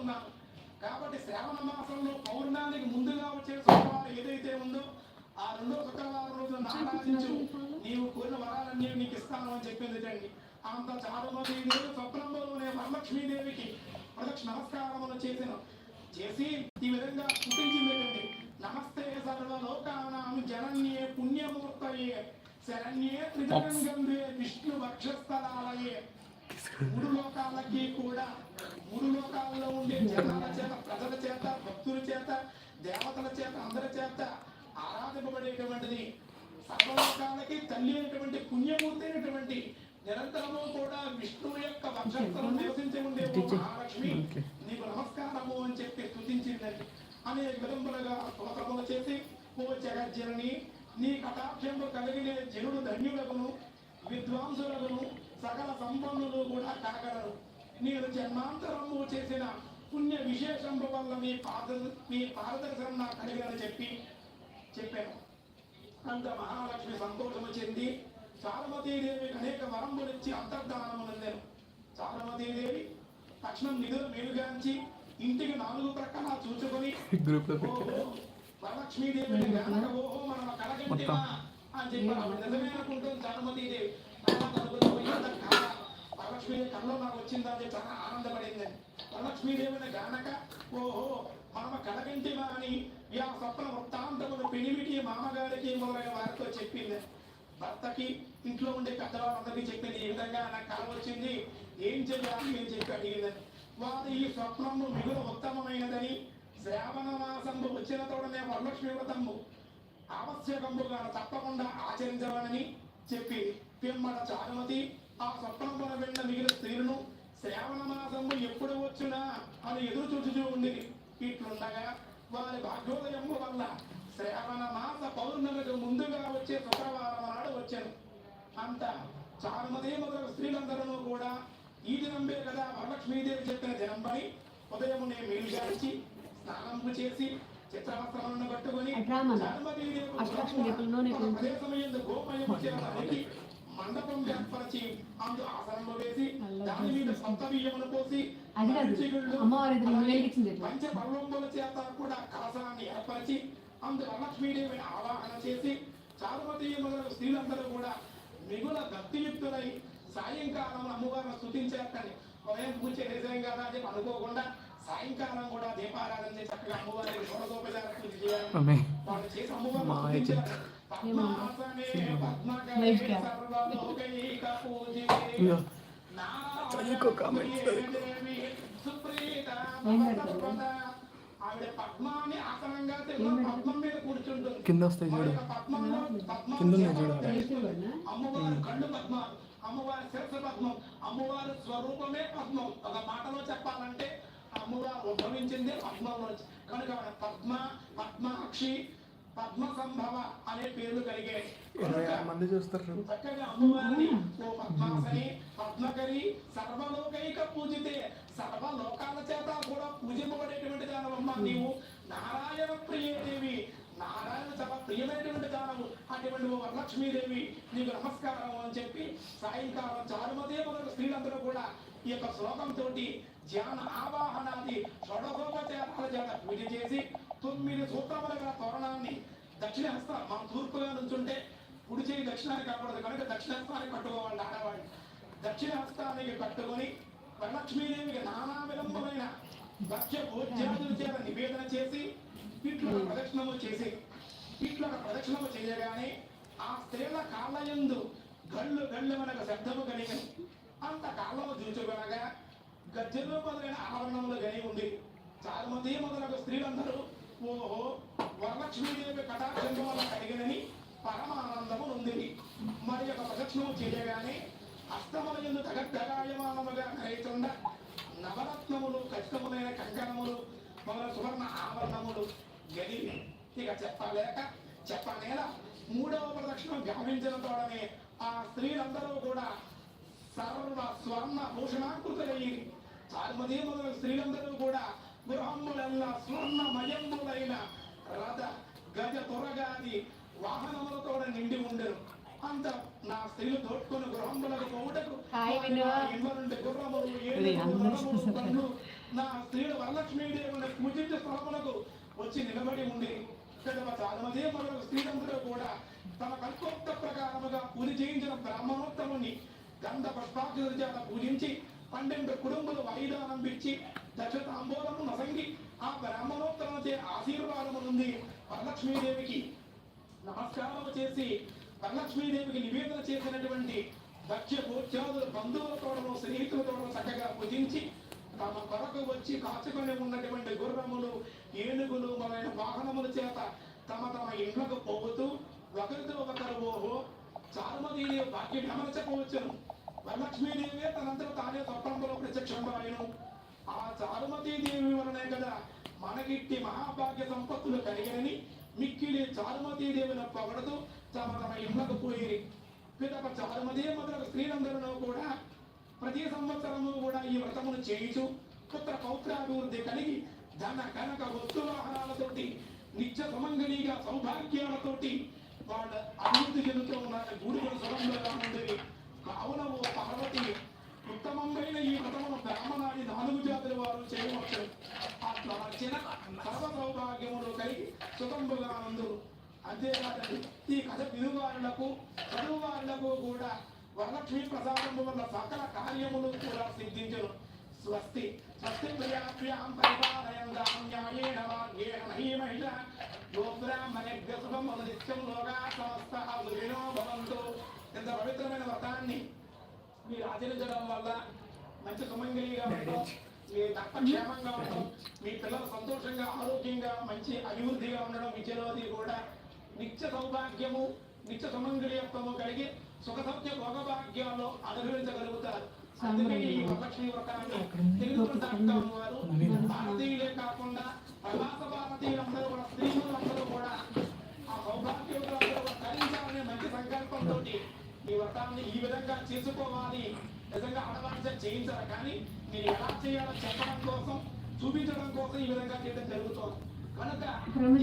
ఉన్నారు కాబట్టి శ్రావణ మాసంలో పౌర్ణానికి ముందుగా వచ్చే శుక్రవారం ఏదైతే ఉందో ఆ రెండో శుక్రవారం రోజు ఆరాధించు నీవు కోరిన వరాలన్నీ నీకు ఇస్తాను అని చెప్పింది తండ్రి అంత చారుమతి దేవి స్వప్నంలోనే వరలక్ష్మీదేవికి ప్రదక్షిణ నమస్కారములు చేసిన చేసి ఈ విధంగా స్థుతించింది నమస్తే సర్వలోకానాం జనన్యే పుణ్యమూర్తయే శరణ్యే త్రిజగంగే విష్ణు వక్షస్థలాలయే. మూడు లోకాలకి కూడా మూడు లోకాల్లో ఉండే జనాల చేత ప్రజల చేత భక్తుల చేత దేవతల చేత అందరి చేత ఆరాధింపబడేటువంటిది సర్వలోకాలకి తల్లి అయినటువంటి పుణ్యమూర్తి అయినటువంటి నిరంతరము కూడా విష్ణువు యొక్క వక్షస్థలం నివసించి ఉండే మహాలక్ష్మి నీకు నమస్కారము అని చెప్పి స్తుతించిందండి అనేక విధములుగా స్తోత్రములు చేసి ఓ జగజ్జనని నీ కటాక్షము కలిగిన జనుడు ధన్యులకును విద్వాంసులను సకల సంపన్నులు కూడా కాగలరు. నేను జన్మాంతరము చేసిన పుణ్య విశేషము వల్ల మీ పాద మీ పారదర్శనం నాకు కలిగినని చెప్పి చెప్పాను. అంత మహాలక్ష్మి సంతోషము చెంది చారుమతీదేవికి అనేక వరములిచ్చి అంతర్ధానము నందాను చారుమతీదేవి తక్షణం నిధులు మేలుగాంచి ఇంటికి నాలుగు గ్రూప్లో ఓహో, వరలక్ష్మీదేవిని గనక ఓహో మనం కలగంటివా అని చెప్పి నిజమే అనుకుంటుంది చారుమతీదేవి. పోయింది కళ్ళలో వరలక్ష్మీదేవి నాకు వచ్చిందా అని చాలా ఆనందపడిందని వరలక్ష్మీదేవిని గనక ఓహో మనమ కలగంటివా అని ఆ స్వప్న వృత్తాంతములు పినిమిటి మామగారికి మొదలైన వారితో చెప్పింది. భర్తకి ఇంట్లో ఉండే పెద్దవాళ్ళందరికీ చెప్పింది ఈ విధంగా నాకు కళ వచ్చింది ఏం చెయ్యాలని ఏం చెప్పి అడిగిందని. వారు ఈ స్వప్నము మిగులు ఉత్తమమైనదని శ్రావణ మాసంబు వచ్చిన తోడనే వరలక్ష్మి వ్రతము ఆవశ్యకంబుగా తప్పకుండా ఆచరించవాలని చెప్పి పిమ్మట చారుమతి ఆ స్వప్నమున వెంట మిగిలిన స్త్రీలను శ్రావణ మాసము ఎప్పుడు వచ్చునా అని ఎదురు చూచుచూ ఉండేది ఇట్లుండగా వారి భాగ్యోదయము వల్ల శ్రావణ మాస పౌర్ణమికి ముందుగా వచ్చే శుక్రవారం నాడు వచ్చాను. అంత చారుమతి మొదలగు స్త్రీలందరూ కూడా ఈ దినంబే కదా వరలక్ష్మీదేవి చెప్పిన దినంబని ఉదయం నేను మేలుగాల్చి స్నానము చేసి చిత్రవస్త్రములను కట్టుకొని అట్లా మండపం ఏర్పరిచి అందు ఆసనము వేసి దాని మీద సొంత బియ్యమును పోసి పంచ పర్వంబుల చేత కూడా కలశాన్ని ఏర్పరిచి అందు వరలక్ష్మీదేవిని ఆవాహన చేసి చారుమతి మొదలగు స్త్రీలందరూ కూడా మిగుల భక్తియుక్తులై సాయంకాలం అమ్మవారిని స్థుతించేటండి ఉదయం పూజ చేసేం కదా అని అనుకోకుండా సాయంకాలం కూడా దీపారాధన చేసి చక్కగా వాళ్ళు చేసి అమ్మవారిని చదువుకో మీద కూర్చుంటుంది కింద వస్తాయి చూడు కింద ఉన్నాయి చూడు. అమ్మవారి అమ్మవారి శిరస పద్మం అమ్మవారి స్వరూపమే పద్మం ఒక మాటలో చెప్పాలంటే అమ్మవారు ఉద్భవించింది పద్మంలోంచి కనుక పద్మ పద్మాక్షి పద్మ సంభవ అనే పేర్లు ఆరు మంది చూస్తారు. చక్కగా అమ్మవారిని ఓ పద్మాసని పద్మకరి సర్వలోకైక పూజితే సర్వ లోకాల చేత కూడా పూజింపబడేటువంటి దానవమ్మ నీవు. నారాయణ ప్రియదేవి నారాయణ సభ ప్రియమైనటువంటి దానవు. అటువంటి ఓ వరలక్ష్మీదేవి నీకు నమస్కారం అని చెప్పి సాయంకాలం చారుమదే మొదలు స్త్రీలందరూ కూడా ఈ యొక్క శ్లోకంతో ధ్యాన ఆవాహనాన్ని షోడశోపచారాల చేత పూజ చేసి తొమ్మిది సూత్రముల గల తోరణాన్ని దక్షిణహస్త మనం తూర్పుగా నుంచుంటే కుడి చేయి దక్షిణాన్ని కనపడదు కనుక దక్షిణహస్తాన్ని కట్టుకోవాలి ఆడవాళ్ళు. దక్షిణహస్తానికి కట్టుకొని వరలక్ష్మీదేవికి నానా విలంబమైన భక్ష్య భోజ్యాదుల చేత నివేదన చేసి ఇట్లా ప్రదక్షిణము చేసి ఇట్లా ప్రదక్షిణము చేయగానే ఆ స్త్రీల కాళ్ళయందు గళ్ళు గళ్ళు మనకు శబ్దము కలిగి అంత కాళ్ళము చూచుకొనగా గజ్జలు మొదలైన ఆవరణములు గని ఉంది చాలా మంది మొదలైన స్త్రీలందరూ ఓహో వరలక్ష్మీదేవి కటాక్షంలో వల్ల కలిగినని పరమానందము ఉంది. మరి యొక్క ప్రదక్షిణము చేయగానే అష్టమల ఎందు తగద్దగాయమానముగా కరైతుండ నవరత్నములు ఖచ్చితములైన కంకణములు మొదల సువర్ణ ఆభరణములు గది. ఇక చెప్పలేక చెప్పనేలా మూడవ ప్రదక్షిణం గమనించడంతోనే ఆ స్త్రీలందరూ కూడా సర్వ స్వర్ణ భూషణాకృతులయ్యి చార్మది మొదలగు స్త్రీలందరూ కూడా గృహములల్లా స్వర్ణమయంబులైన రథ గజ త్వరగాది వాహనములతో నిండి ఉండరు. అంత నా స్త్రీలు దోట్టుకొని గృహములకు పోవుటకు గుర్రములు నా స్త్రీలు వరలక్ష్మీదేవుని పూజించే స్థలములకు వచ్చి నిలబడి ఉండి చాలమదే మరొక స్త్రీలందరూ కూడా తమ కల్పోక్త ప్రకారముగా పూజ చేయించిన బ్రాహ్మణోత్తముని గంధ పుష్పాక్షుల చేత పూజించి పన్నెండు కుటుంబులు వాయిదానం ఇచ్చి దశ తాంబూలము నసంగి ఆ బ్రాహ్మణోత్తములచే ఆశీర్వాదము నుండి వరలక్ష్మీదేవికి. నమస్కారం చేసి వరలక్ష్మీదేవికి నివేదన చేసినటువంటి దక్ష తోటను బంధువులతోడను స్నేహితులతోడను చక్కగా పూజించి తమ కొరకు వచ్చి కాచుకొని ఉన్నటువంటి గుర్రములు ఏనుగులు మొదలైన వాహనముల చేత తమ తమ ఇండ్లకు పోగుతూ ఒకరితో ఒకరు ఓహో చారుమదీదేవి భాగ్యం గమనించకపోవచ్చును వరలక్ష్మీదేవి తనంతట తానే తప్పంలో ప్రత్యక్షంబాయను ఆ చారుమతీదేవి వలనే కదా మనకిట్టి మహాభాగ్య సంపత్తులు కలిగినని మిక్కిలి చారుమతీదేవిని పొగడుతూ తమ తమ ఇళ్ళకు పోయి పిదప చారుమతి మొదలగు స్త్రీలందరిలో కూడా ప్రతి సంవత్సరము కూడా ఈ వ్రతమును చేయించు పుత్ర పౌత్రాభివృద్ధి కలిగి ధన కనక వస్తు వాహనాలతోటి నిత్య సుమంగళిగా సౌభాగ్యాలతోటి వాళ్ళ అభివృద్ధి చెందుతూ ఉన్న గూడుగుల సురంగా ఉండేవి కావున ఓ పార్వతి ఉత్తమమైన ఈ వ్రతమును బ్రాహ్మణాది నాలుగు జాతుల వారు చేయవచ్చు అట్లా వచ్చిన సర్వ సౌభాగ్యములు కలిగి సుతంబుగా నందు అంతేకాదండి ఈ కథ విలువారులకు చదువువారులకు కూడా వరలక్ష్మీ ప్రసాదము వల్ల సకల కార్యములు కూడా సిద్ధించను. స్వస్తి స్వస్తి ప్రియాభ్యాం పరిపాలయందాం న్యాయేన మార్గేణ మహీ మహిళ శుభం నిత్యం లోగా ఇంత పవిత్రమైన వ్రతాన్ని మీరు ఆచరించడం వల్ల మంచి సుమంగళిగా ఉండటం మీ భర్త క్షేమంగా ఉండటం మీ పిల్లలు సంతోషంగా ఆరోగ్యంగా మంచి అభివృద్ధిగా ఉండడం విద్యలోది కూడా నిత్య సౌభాగ్యము నిత్య సుమంగళియత్వము కలిగి సుఖ సౌఖ్య భోగభాగ్యాలు అనుభవించగలుగుతారు. అందుకే ఈ వరలక్ష్మి వ్రతాన్ని తెలుగు వారు. భారతీయులే కాకుండా ప్రవాస భారతీయులందరూ కూడా స్త్రీలందరూ కూడా ఆ సౌభాగ్యం ధరించాలనే మంచి సంకల్పంతో ఈ వ్రతాన్ని ఈ విధంగా చేసుకోవాలి. నిజంగా ఆడవాళ్ళ చేయించాలి. కానీ నేను ఎలా చేయాలో చెప్పడం కోసం చూపించడం కోసం ఈ విధంగా చేయడం జరుగుతుంది. కనుక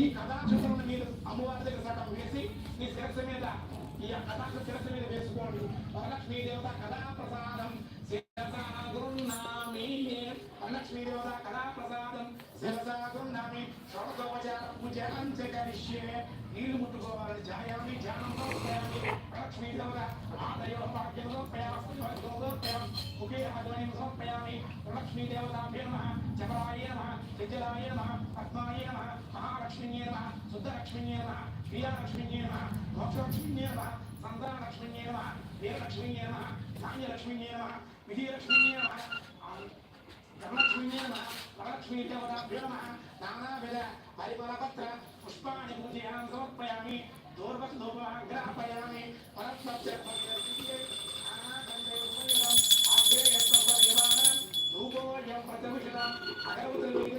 ఈ కథాక్షులను మీరు అమ్మవారి దగ్గర సగం వేసి మీ శిరస్సు మీద ఈ కథాక్ష శిరస్సు మీద వేసుకోండి. వరలక్ష్మీ దేవత కథా ప్రసాదం శిరసా వరలక్ష్మీ దేవత కథా ప్రసాదం శిరసా షోడశోపచార పూజ అంచకరిష్యే నీళ్ళు ముట్టుకోవాలని ధ్యాయామి ధ్యానం సమర్పయామి లక్ష్మీ దేవత ఆదయో భాగ్యం సమర్పయామి సమర్పయామి ముఖే ఆధ్వర్యం సమర్పయామి లక్ష్మీ దేవతాభ్య విద్యలాయ నమః పద్మాయ నమః మహాలక్ష్మీయే నమః శుద్ధలక్ష్మీయే నమః వీరలక్ష్మీయే నమః మోక్షలక్ష్మీయే నమః సంతానలక్ష్మీయే నానావిధ పుష్పాణి పూజయాన్ సమర్పయామి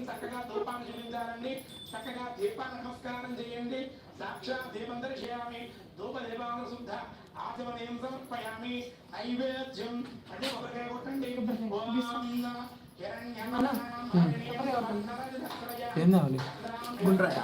చక్కగా ధూపాన్ని చూపించాలండి చక్కగా దీపాన్ని నమస్కారం చేయండి. సాక్షాత్ దీపం దర్శయామి. ధూప దీపాన శుద్ధ ఆచమనీయం సమర్పయామి. నైవేద్యం. అంటే ఒకటే కొట్టండి. ఓం ఏం కావాలి? గుండ్రాయ.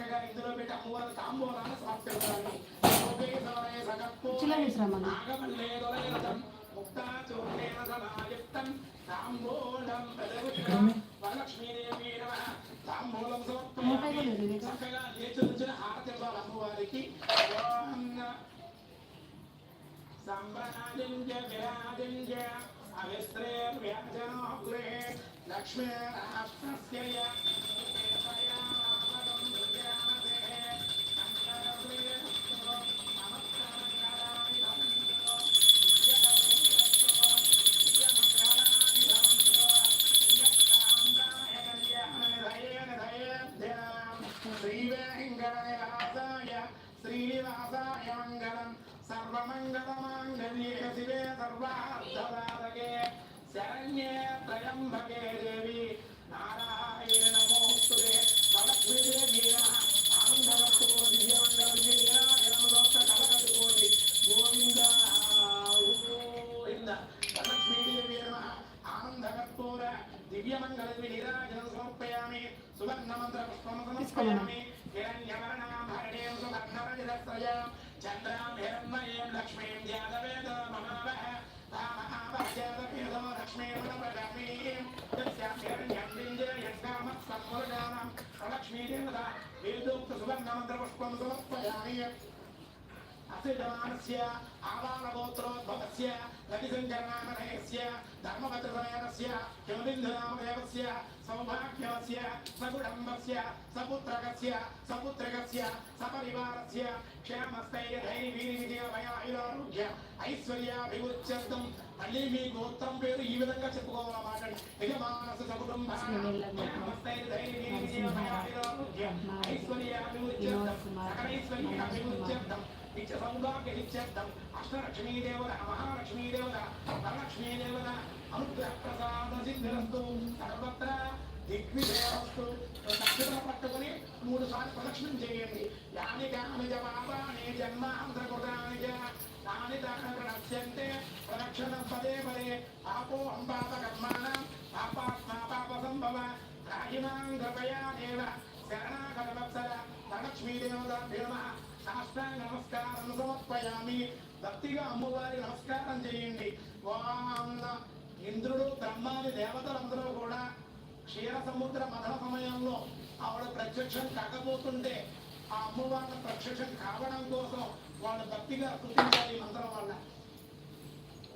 చక్కగా ఇందులో పెట్టి అమ్మవారి తాంబూలాన్ని సమర్పించాలి వరలక్ష్మీదేవి తాంబూలం చక్కగా హారతి అమ్మవారికి ఓం సంభ్రమాదించ అవిస్త్రే వ్యాజనోగ్రే శివే సర్వార్థదారకే శరణ్యే త్రయంబకే దేవి లక్ష్మీదేవత వేదోక్త సువర్ణమంత్ర పుష్పం సమర్పయామి అసిద్ధమానస్య ఆవాలగోత్రోద్భవస్య రవిశంకరనామధేయస్య ధర్మభద్రసమేతస్య హిమబిందునామదేవస్య సౌభాగ్యవస్య సగుడంబస్య సపుత్రకస్య సపుత్రకస్య సపరివారస్య. క్షేమస్థైర్యధైర్యవిజయభయాయురారోగ్య ఐశ్వర్యాభివృత్యర్థం మళ్ళీ మీ గోత్రం పేరు ఈ విధంగా చెప్పుకోవాలా మాట్లాడి యజమానస సకుటుంబ క్షేమస్థైర్యధైర్యవిజయభయాయురారోగ్య ఐశ్వర్యాభివృత్యర్థం సకలైశ్వర్యాభివృత్యర్థం నిత్య సౌభాగ్య నిత్యర్థం అష్టలక్ష్మీ దేవత మహాలక్ష్మీ దేవత వరలక్ష్మీ దేవత అనుగ్రహ ప్రసాద సిద్ధిరస్తు. దిగ్విజయవస్తు దక్షిణ పట్టుకుని మూడు సార్లు ప్రదక్షిణం చేయండి యాని కాని జ పాపాని జన్మాంధ్రకృతాని జ తాని ప్రణశ్యంతే ప్రదక్షిణం పదే పదే పాపో పాప కర్మాణ పాపాత్మా పాప సంభవ రాహిమాం కృపయా దేవ శరణాగతవత్సల వరలక్ష్మీదేవతాభ్యో నమః సాష్టాంగ నమస్కారం. సమర్పయామి భక్తిగా అమ్మవారి నమస్కారం చేయండి. ఓం ఇంద్రుడు బ్రహ్మాది దేవతలందరూ కూడా క్షీర సముద్ర మథన సమయంలో ఆవిడ ప్రత్యక్షం కాకపోతుంటే ఆ అమ్మవార్ల ప్రత్యక్షం కావడం కోసం వాళ్ళు భక్తిగా కృతించాలి మంత్రం వల్ల.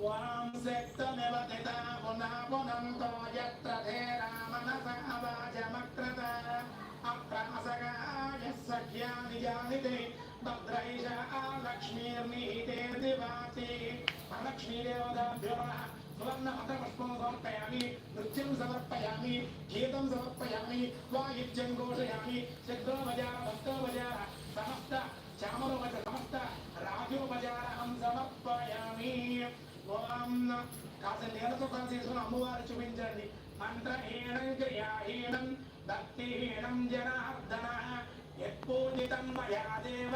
ఓం శక్తమివ తితా పునః పునంతో యత్ర ధేరామనస అవాజమక్రత అప్రాసగాయ సఖ్యాని జానితే భద్రైష లక్ష్మీర్నిహితే దివాతి లక్ష్మీదేవతాభ్యో నమః. సువర్ణ పుష్పం సమర్పయామి నృత్యం సమర్పయామి గీతం సమర్పయామి వాయిద్యం ఘోషయామి శబ్దోపచార భక్తోపచార సమస్త చామరోపచార సమస్త రాజోపచారం సమర్పయామి. ఓం కాస్త నేలతో కాస్త తీసుకుని అమ్మవారు చూపించండి. మంత్రహీనం క్రియాహీనం భక్తిహీనం జనార్దన. యత్పూజితం మయా దేవ.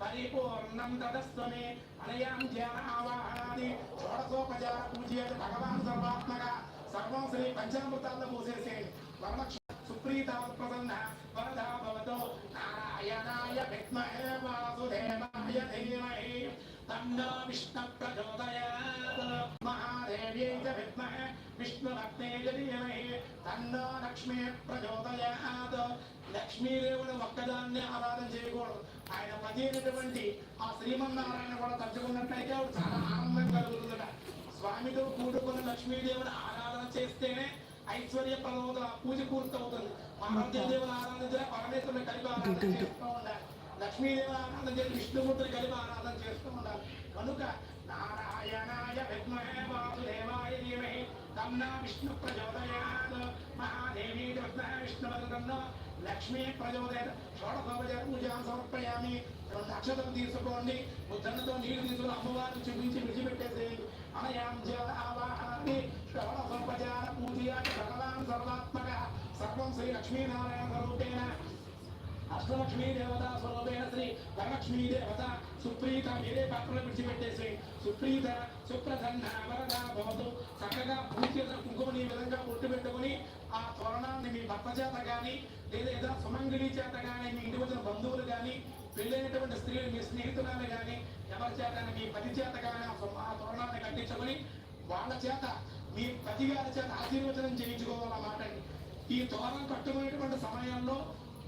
పరిపూర్ణం తదస్వమే అనయాం ధ్యానావాహనాది షోడశోపచార పూజయత భగవాన్ సర్వాత్మగా. సర్వం శ్రీ పంచామృతాల్లో మూసేసేయండి వరలక్ష్మి సుప్రీత ప్రసన్న వరదా భవతో. నారాయణాయ విద్మహే వాసుదేవాయ ధీమహి. తన్నో విష్ణు ప్రచోదయాత్ మహాదేవ్యై చ విద్మహే విష్ణుభక్తే చ ధీమహి. తన్నో లక్ష్మీ ప్రచోదయాత్ లక్ష్మీదేవుని ఒక్కదాన్ని ఆరాధన చేయకూడదు. ఆయన పది అయినటువంటి ఆ శ్రీమన్నారాయణ కూడా తలుచుకున్నట్లయితే ఆవిడ చాలా ఆనందం కలుగుతుందట. స్వామితో కూడుకున్న లక్ష్మీదేవుని ఆరాధన చేస్తేనే ఐశ్వర్య ప్రమోద పూజ పూర్తవుతుంది. పార్వతీదేవుని ఆరాధించిన పరమేశ్వరుని కలిపి ఆరాధన చేస్తూ ఉండాలి. లక్ష్మీదేవుని ఆరాధన చేసి విష్ణుమూర్తిని కలిపి ఆరాధన చేస్తూ ఉండాలి. కనుక నారాయణాయ విద్మహే వాసుదేవాయ ధీమహి. తన్నా విష్ణు ప్రచోదయాత్. మహాదేవీ కృష్ణ విష్ణువర్గంలో లక్ష్మీ ప్రజోదయ షోడశోపచార పూజాం సమర్పయామి. నక్షత్రం తీసుకోండి. ముద్దన్నతో నీళ్ళు తీసుకుని అమ్మవారిని చూపించి విడిచిపెట్టేసేయండి. అనయాం జలావాహాన్ని షోడశోపచార పూజ భగవాన్ సర్వాత్మక. సర్వం శ్రీ లక్ష్మీనారాయణ స్వరూపేణ. అష్టలక్ష్మీ దేవత స్వరూపేణ శ్రీ వరలక్ష్మీ దేవత సుప్రీత మీరే పాత్రలు విడిచిపెట్టేసి సుప్రీత సుప్రసన్న వరద భవతు చక్కగా పూజ కుంకుమని విధంగా పొట్టు పెట్టుకుని ఆ తోరణాన్ని మీ భర్త చేత కానీ లేదా ఏదైనా సుమంగిలి చేత కానీ మీ ఇంటి వచ్చిన బంధువులు కానీ పెళ్ళైనటువంటి స్త్రీలు మీ స్నేహితురాలు కానీ ఎవరి చేత మీ పతి చేత కానీ ఆ తోరణాన్ని కట్టించుకొని వాళ్ళ చేత మీ పతి గారి చేత ఆశీర్వచనం చేయించుకోవాలన్నమాట అండి. ఈ తోరం కట్టుకునేటువంటి సమయంలో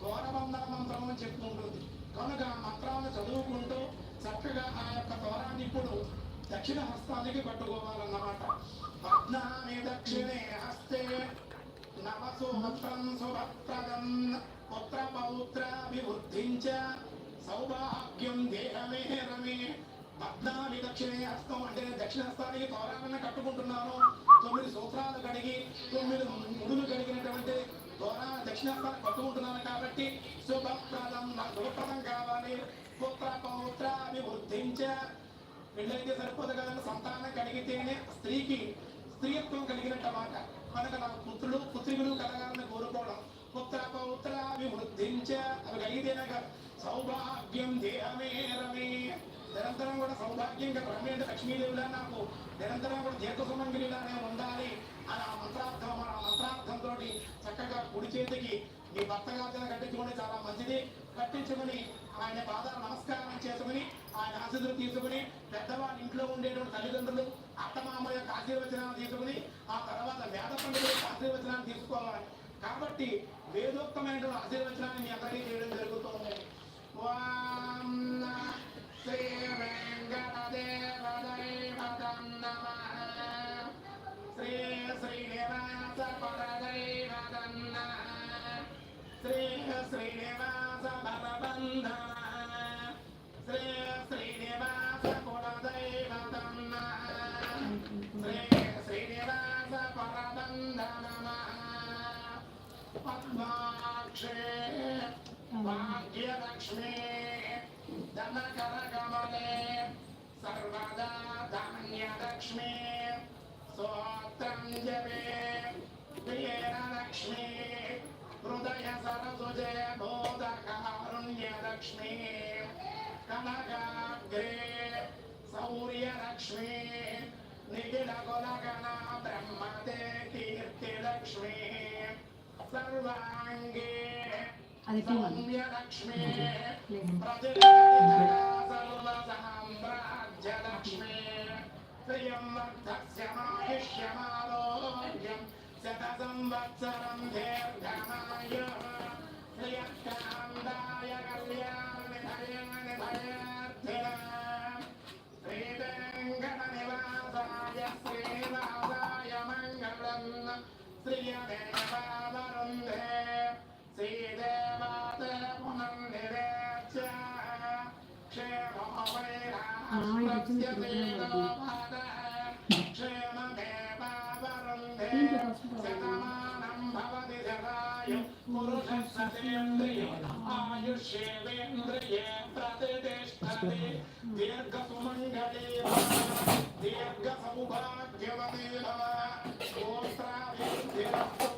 ఘోరబంధన మంత్రం అని చెప్పుకుంటుంది కనుక ఆ మంత్రాలను చదువుకుంటూ చక్కగా ఆ యొక్క తోరాన్ని ఇప్పుడు దక్షిణ హస్తానికి కట్టుకోవాలన్నమాట. పద్నామి దక్షిణే హస్తే నవసుభద్రం శుభప్రదం పుత్ర పౌత్రాభివృద్ధించ సౌభాగ్యం దేహమే రమే పద్నామి దక్షిణే హస్తం అంటే దక్షిణ హస్తానికి తోరాలను కట్టుకుంటున్నాను. తొమ్మిది సూత్రాలు కడిగి తొమ్మిది ముడులు కడిగినటువంటి తోరా దక్షిణ హస్తాన్ని కట్టుకుంటున్నాను కాబట్టి శుభప్రదం నాకు శుభప్రదం కావాలి. పుత్ర పౌత్రాభివృద్ధించ పెళ్ళైతే సరిపోదు కదండి సంతానం కలిగితేనే స్త్రీకి స్త్రీత్వం కలిగినట్టు మాట కనుక నా పుత్రులు పుత్రికులు కలగాలని కోరుకోవడం. పుత్ర పౌత్ర అవి కలిగితేనక సౌభాగ్యం దేహమే రమే. నిరంతరం కూడా సౌభాగ్యం రమే అంటే లక్ష్మీదేవిలా నాకు. నిరంతరం కూడా దీర్ఘ సుమంగిలిలానే ఉండాలి అని ఆ మంత్రార్థం మన మంత్రార్థంతో చక్కగా కుడి చేతికి మీ భర్త కట్టించుకుని చాలా మంచిది. కట్టించుకుని ఆయన పాదాలు నమస్కారం చేసుకుని ఆయన ఆశీస్సులు తీసుకుని పెద్దవాళ్ళ ఇంట్లో ఉండేటువంటి తల్లిదండ్రులు అత్తమామ యొక్క ఆశీర్వచనాన్ని తీసుకుని ఆ తర్వాత వేద పండుగ యొక్క ఆశీర్వచనాన్ని తీసుకోవాలి. కాబట్టి వేదోక్తమైనటువంటి ఆశీర్వచనాన్ని మీ అందరికీ చేయడం జరుగుతుంది. శ్రీ వెంకటదేవదైవతం నమః శ్రీ శ్రీనివాస పరదైవతం నమః శ్రీ శ్రీనివాస భవబంధన శత సంవత్సరం దీర్ఘమాయ శ్రియకాందాయ కళ్యాణి భయాని భయార్థిన శ్రియదేవావరుంధే శ్రీదేవాద పునర్నిరేచ క్షేమమేవావరుంధే శతమానం భవతి శతాయు పురుషः సతేంద్రియ ఆయుష్యేంద్రియే ప్రతిష్టతి దీర్ఘసుమంగళే దీర్ఘ సౌభాగ్యవతే భవ గోత్రాభివృద్ధిరస్తు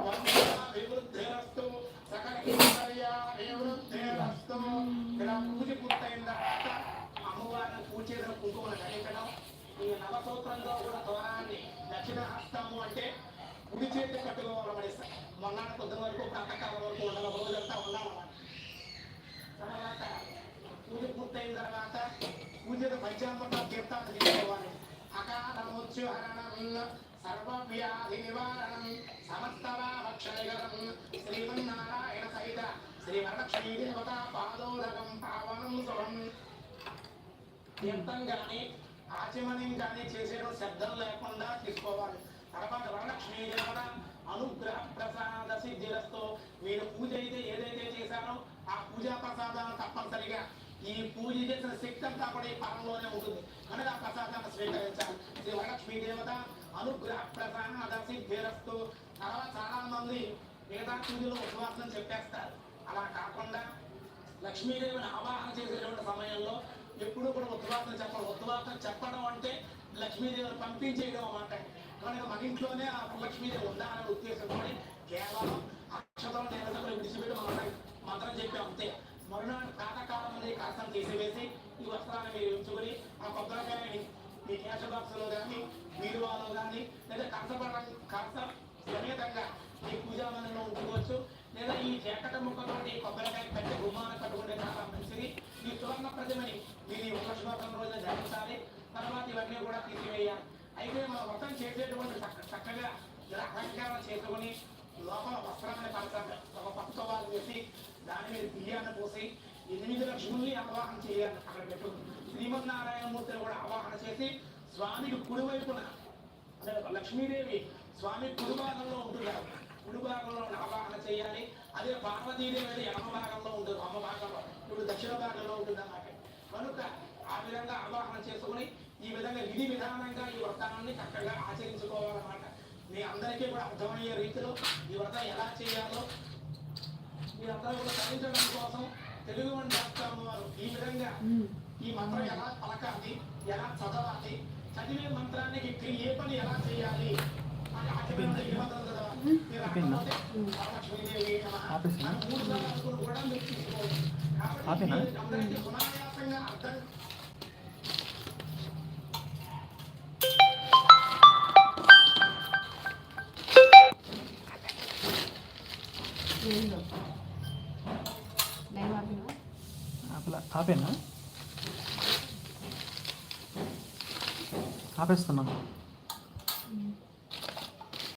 వంశాభివృద్ధిరస్తు సకల ఇంద్రియాభివృద్ధిరస్తు ఇలా పూజ పూర్తయిన తర్వాత అమ్మవారిని పూజ చేసిన కుంకుమను ధరించడం ఈ నవసూత్రంలో కూడా తోరాన్ని దక్షిణ హస్తము అంటే కుడి చేతి కట్టుకోవాలి మరి మొన్నటి పొద్దున వరకు ప్రాతకాలం వరకు ఉండాలి ఒక రోజంతా ఉండాలన్నమాట తర్వాత పూజ పూర్తయిన తర్వాత పూజకు పంచామృత తీర్థాలు తీసుకోవాలి. అకాలముచ్చుహరణం సర్వవ్యాధి నివారణం సమస్తవాక్షయగరం శ్రీమన్నారాయణ సహిత శ్రీ వరలక్ష్మీ దేవత పాదోదకం పావనం శుభం తీర్థం కానీ ఆచమనం కానీ చేసేటప్పుడు శబ్దం లేకుండా తీసుకోవాలి. తర్వాత వరలక్ష్మీ దేవత అనుగ్రహ ప్రసాద సిద్ధిరస్తో నేను పూజ అయితే ఏదైతే చేశారో ఆ పూజా ప్రసాదాన్ని తప్పనిసరిగా ఈ పూజ చేసిన శక్తి అంతా కూడా ఈ పరంలోనే ఉంటుంది. కనుక ఆ ప్రసాదాన్ని స్వీకరించాలి. శ్రీ వరలక్ష్మీ దేవత అనుగ్రహ ప్రసాద సిద్ధిరస్తు తర్వాత చాలా మంది మిగతా పూజలు ఉపవాసం చెప్పేస్తారు. అలా కాకుండా లక్ష్మీదేవిని ఆవాహన చేసేటువంటి సమయంలో ఎప్పుడు కూడా ఉద్వాసం చెప్పడం ఉద్వాసన చెప్పడం అంటే లక్ష్మీదేవిని పంపించేయడం అన్నమాట. కనుక మన ఇంట్లోనే ఆ ఉందా అనే ఉద్దేశంతో కేవలం అక్షతం నిరసనలు విడిచిపెట్టి మనం మంత్రం చెప్పి అంతే. మరునాడు ప్రాతకాలం అనేది కాస్తం తీసివేసి ఈ వస్త్రాన్ని మీరు ఉంచుకొని ఆ కొబ్బరికాయని మీ క్యాష్ బాక్స్లో కానీ బీరువాలో కానీ లేదా కరసపడ కాస్త సమేతంగా ఈ పూజా మందిరంలో ఉంచుకోవచ్చు. లేదా ఈ జేకట ముక్కతోటి కొబ్బరికాయ పెద్ద గుమ్మాన కట్టుకుంటే చాలా మంచిది ఈ సువర్ణ ప్రతిమని మీరు ఈ రోజున ధరించాలి. తర్వాత ఇవన్నీ కూడా తీసివేయాలి. అయితే మనం వ్రతం చేసేటువంటి చక్కగా ఇలా అలంకారం చేసుకొని లోపల వస్త్రాన్ని పరచండి ఒక పట్టుకోవాలి వేసి దాని మీద బియ్యాన్ని పోసి ఎనిమిది లక్ష్ముల్ని అవాహన చేయాలి అక్కడ పెట్టు శ్రీమన్నారాయణమూర్తిని కూడా అవాహన చేసి స్వామికి కుడివైపున లక్ష్మీదేవి స్వామి కుడి భాగంలో ఉంటుంది. కుడి భాగంలో అవాహన చేయాలి. అదే పార్వతీదేవి అయితే ఎడమ భాగంలో ఉంటుంది. అమ్మ భాగంలో ఇప్పుడు దక్షిణ భాగంలో ఉంటుంది అన్నమాట. కనుక ఆ విధంగా ఆవాహన చేసుకుని ఈ విధంగా విధి విధానంగా ఈ వ్రతాన్ని చక్కగా ఆచరించుకోవాలన్నమాట. మీ అందరికీ కూడా అర్థమయ్యే రీతిలో ఈ వ్రతం ఎలా చేయాలో మీరందరూ కూడా తరించడం కోసం తెలుగు వంటి డాక్టర్ వారు ఈ విధంగా ఈ మంత్రం ఎలా పలకాలి ఎలా చదవాలి చదివే మంత్రానికి ఏ పని ఎలా చేయాలి అని ఆపేనా? ఆపేస్తున్నాను.